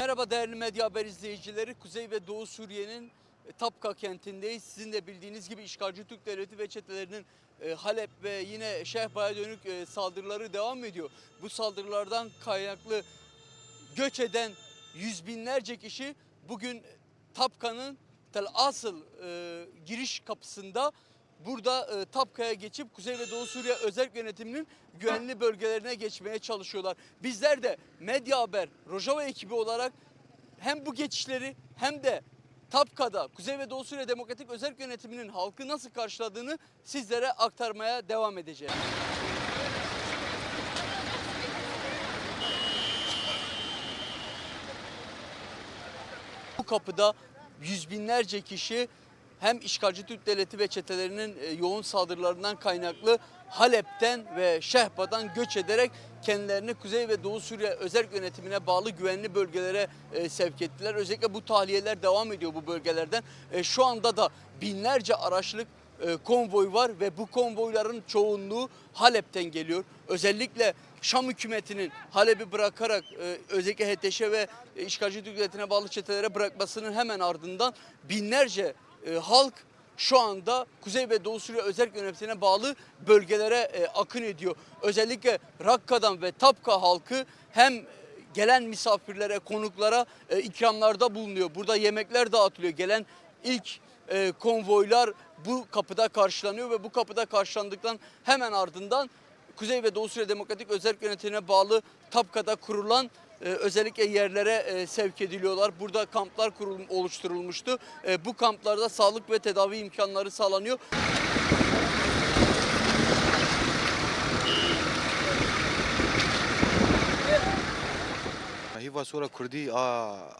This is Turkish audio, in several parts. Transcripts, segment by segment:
Merhaba değerli medya haber izleyicileri. Kuzey ve Doğu Suriye'nin e, Tapka kentindeyiz. Sizin de bildiğiniz gibi işgalci Türk Devleti ve çetelerinin e, Halep ve yine Şehba'ya dönük e, saldırıları devam ediyor. Bu saldırılardan kaynaklı göç eden yüz binlerce kişi bugün Tapka'nın Tel Asıl e, giriş kapısında burada e, Tapka'ya geçip Kuzey ve Doğu Suriye özel yönetiminin güvenli bölgelerine geçmeye çalışıyorlar. Bizler de Medya Haber, Rojava ekibi olarak hem bu geçişleri hem de Tapka'da Kuzey ve Doğu Suriye Demokratik Özel Yönetimi'nin halkı nasıl karşıladığını sizlere aktarmaya devam edeceğim. Kapıda yüz binlerce kişi hem işgalci Türk devleti ve çetelerinin e, yoğun saldırılarından kaynaklı Halep'ten ve Şehba'dan göç ederek kendilerini Kuzey ve Doğu Suriye özel yönetimine bağlı güvenli bölgelere e, sevk ettiler. Özellikle bu tahliyeler devam ediyor bu bölgelerden. E, Şu anda da binlerce araçlık e, konvoy var ve bu konvoyların çoğunluğu Halep'ten geliyor. Özellikle Şam hükümetinin Halep'i bırakarak e, özellikle HTŞ ve e, işgalci devletine bağlı çetelere bırakmasının hemen ardından binlerce e, halk şu anda Kuzey ve Doğu Suriye özel yönetimine bağlı bölgelere e, akın ediyor. Özellikle Rakka'dan ve Tapka halkı hem gelen misafirlere, konuklara e, ikramlarda bulunuyor. Burada yemekler dağıtılıyor. Gelen ilk e, konvoylar bu kapıda karşılanıyor ve bu kapıda karşılandıktan hemen ardından Kuzey ve Doğu Suriye Demokratik Özel Yönetimine bağlı Tapka'da kurulan e, özellikle yerlere e, sevk ediliyorlar. Burada kamplar kurul, oluşturulmuştu. E, bu kamplarda sağlık ve tedavi imkanları sağlanıyor. هيفا صورة كردي آه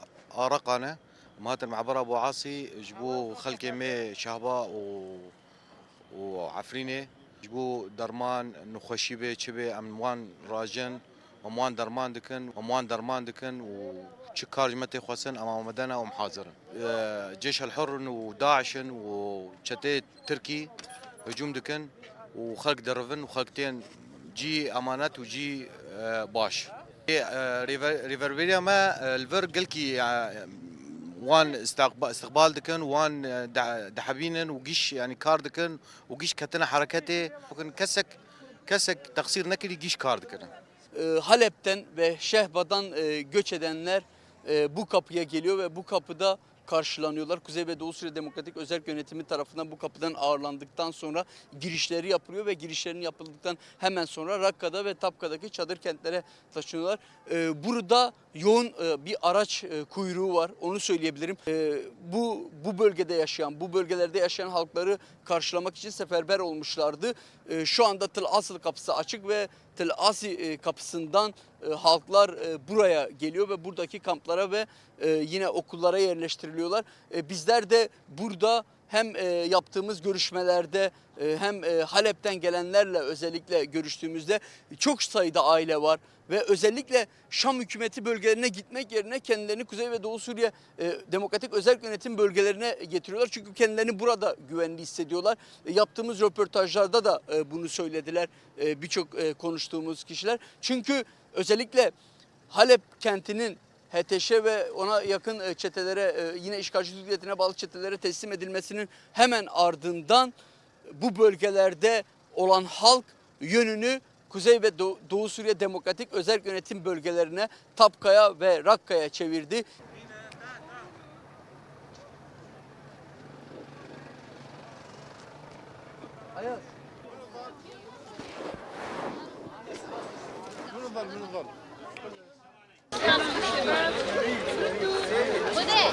آرقانة مهات المعبر أبو عاصي جبو خلق مي شهباء و وعفرينة جبو درمان نخشيبة شبه أموان راجن وموان درمان دكن وموان درمان دكن وشكار جمتي خوسن أمام مدنة ومحاضرة آه، جيش الحر وداعش وشتي تركي هجوم دكن وخلق درفن وخلقتين جي أمانات وجي آه، باش ريفربيريا ما الفر قلكي وان استقبال استقبال دكن وان دع- دحبينن وقيش يعني كار دكن وقيش كتنا حركتي وكن كسك كسك تقصير نكلي قيش كار دكن e, Halep'ten ve Şehba'dan e, göç edenler e, bu kapıya geliyor ve bu kapıda karşılanıyorlar. Kuzey ve Doğu Suriye Demokratik Özel Yönetimi tarafından bu kapıdan ağırlandıktan sonra girişleri yapılıyor ve girişlerin yapıldıktan hemen sonra Rakka'da ve Tapka'daki çadır kentlere taşınıyorlar. E, burada yoğun e, bir araç e, kuyruğu var. Onu söyleyebilirim. E, bu bu bölgede yaşayan, bu bölgelerde yaşayan halkları karşılamak için seferber olmuşlardı. E, şu anda Tel Asıl kapısı açık ve Tel Asi e, kapısından halklar e, buraya geliyor ve buradaki kamplara ve e, yine okullara yerleştiriliyorlar. E, bizler de burada hem e, yaptığımız görüşmelerde e, hem e, Halep'ten gelenlerle özellikle görüştüğümüzde çok sayıda aile var ve özellikle Şam hükümeti bölgelerine gitmek yerine kendilerini Kuzey ve Doğu Suriye e, Demokratik Özel Yönetim bölgelerine getiriyorlar. Çünkü kendilerini burada güvenli hissediyorlar. E, yaptığımız röportajlarda da e, bunu söylediler e, birçok e, konuştuğumuz kişiler. Çünkü özellikle Halep kentinin HTŞ ve ona yakın e, çetelere e, yine işgalci Türk Devleti'ne bağlı çetelere teslim edilmesinin hemen ardından bu bölgelerde olan halk yönünü Kuzey ve Doğu, Doğu Suriye Demokratik Özel Yönetim bölgelerine Tapka'ya ve Rakka'ya çevirdi. Ayaz. var, minus var. Bu ne?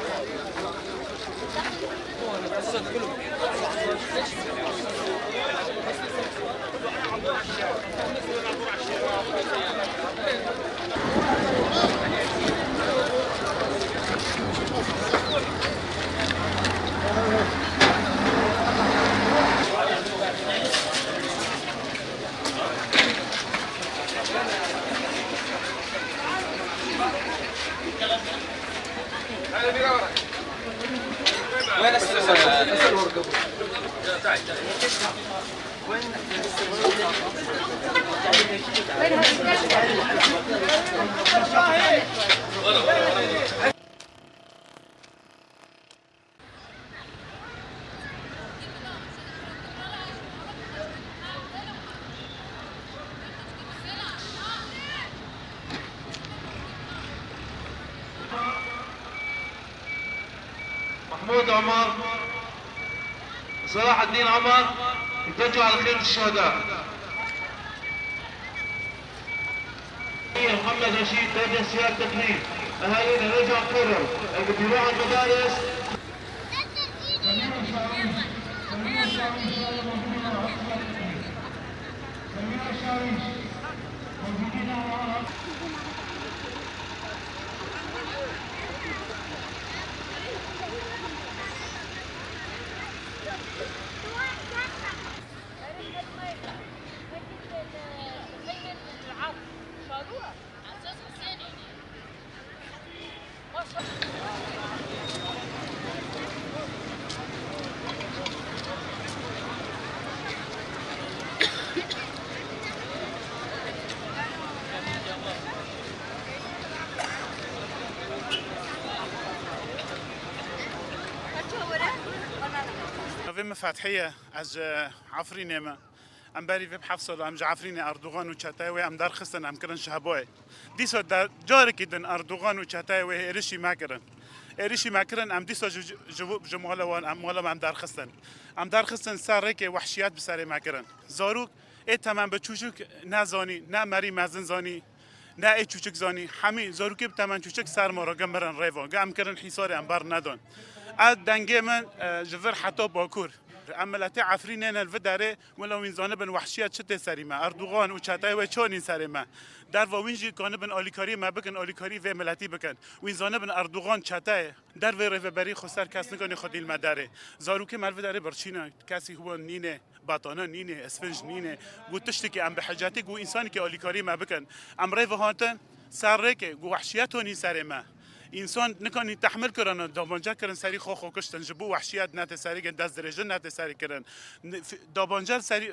محمود عمر صلاح الدين عمر اتجه على خير الشهداء. محمد رشيد تابع سيارة تقنين أهالينا رجع قرر بروح المدارس نوی مفتحیه از عفرینه ما ام بری وب حفصل ام جعفرین اردوغان و چتای ام در خستن ام کرن شهبای دیسو در جاری کدن اردوغان و چتای و ایرشی ما کرن ایرشی ما کرن ام دیسو جواب جمال وان ام مالا ام در خستن ام در خستن سر که وحشیات بسر ما کرن زاروک ای تمام به چوچک نزانی نه مری مزن زانی نه ای چوچک زانی همه زاروکی به تمام چوچک سر ما را گمرن ریوا گم کرن حسار ام بر ندان اد دنگه من جفر حتی باکور عملت عفرین الف داره ولا وین زانه بن وحشیت چته سریمه اردوغان و چتای و چون این سریمه در و وینجی کانه بن آلیکاری ما بکن آلیکاری و ملتی بکن. وین زانه بن اردوغان چتای در و رو بری خسر کس نکنه خودیل مداره زارو که مر داره برچینه کسی هو نینه باتانه نینه اسفنج نینه. گو تشتی که ام به حجاتی گو انسانی که آلیکاری ما بکن. امره و هاتن سر که گو وحشیت هونی سریمه انسان نکنی تحمل کردن دابانجا کردن سری خو خو کشتن جبو وحشیت نت سری گن دست درجه نت سری کردن دابانجا سری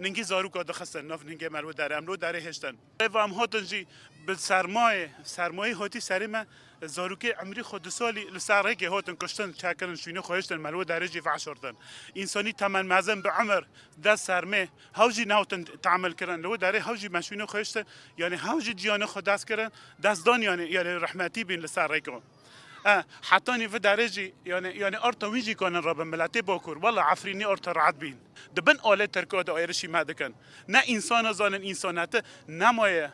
ننگی زارو که دخستن ناف ننگی مرو داره املو داره هشتن و هم هاتن جی به سرمایه سرمایه هاتی سری ما زاروکه عمری خود سالی لسره که هاتن کشتن چاکرن شوینه خویشتن ملو درجه فعشردن انسانی تمن مزن به عمر ده سرمه هاوجی نوتن تعمل کردن لو داره هاوجی مشوینه خویشتن یعنی هاوجی جیانه خود دست کردن دستان یعنی یعنی رحمتی بین لسره که حتی نیف درجی یعنی یعنی آرتا ویجی کنن را به ملتی باکور والا عفرینی آرتا رعد بین. دبن آله ترکاده آیرشی مدکن نه انسان زانن انسانت نمایه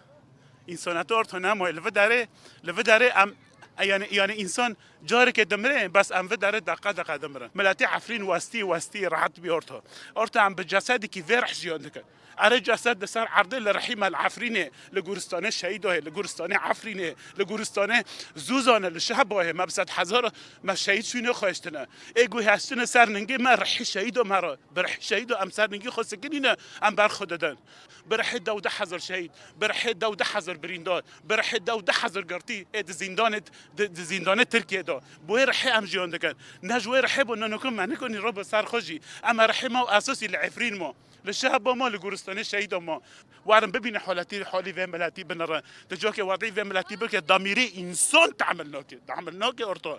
إنسانات أرتا نمايه لفه داره لفه داره ام يعني يعني انسان جاري که دمره بس ام و داره دقه دقه دمره ملاتي عفرين واسطي واسطي راحت بيورتا أرتا ام بجسدي كي فرح جيان دكن اره جسد ده سر عرضه لرحیم العفرینه لگورستانه شهیده لگورستانه عفرینه لگورستانه زوزانه لشهباه مبسط هزار ما شهید شونه خوشتنه ایگو هستن سر ننگی ما رحی شهید و مرا برح شهید و ام سر ننگی خواستگینینه ام بر خوددن برح دوده هزار شهید برح دوده هزار برینداد برح دوده هزار گرتی اید زندان زندان ترکیه دا. بوی رحی أم جیان دکن نه جوی رحی بو ننکن معنی کنی رب سر خوشی أما رحی ما اساسی لعفرین ما للشهب ما لگورستان شهید ما وارن ببين حالتي حالي في ملاتي بنرى تجاك وضعي وی ملتی بکه دامیری إنسان تعمل ناكي تعمل ناكي ارتو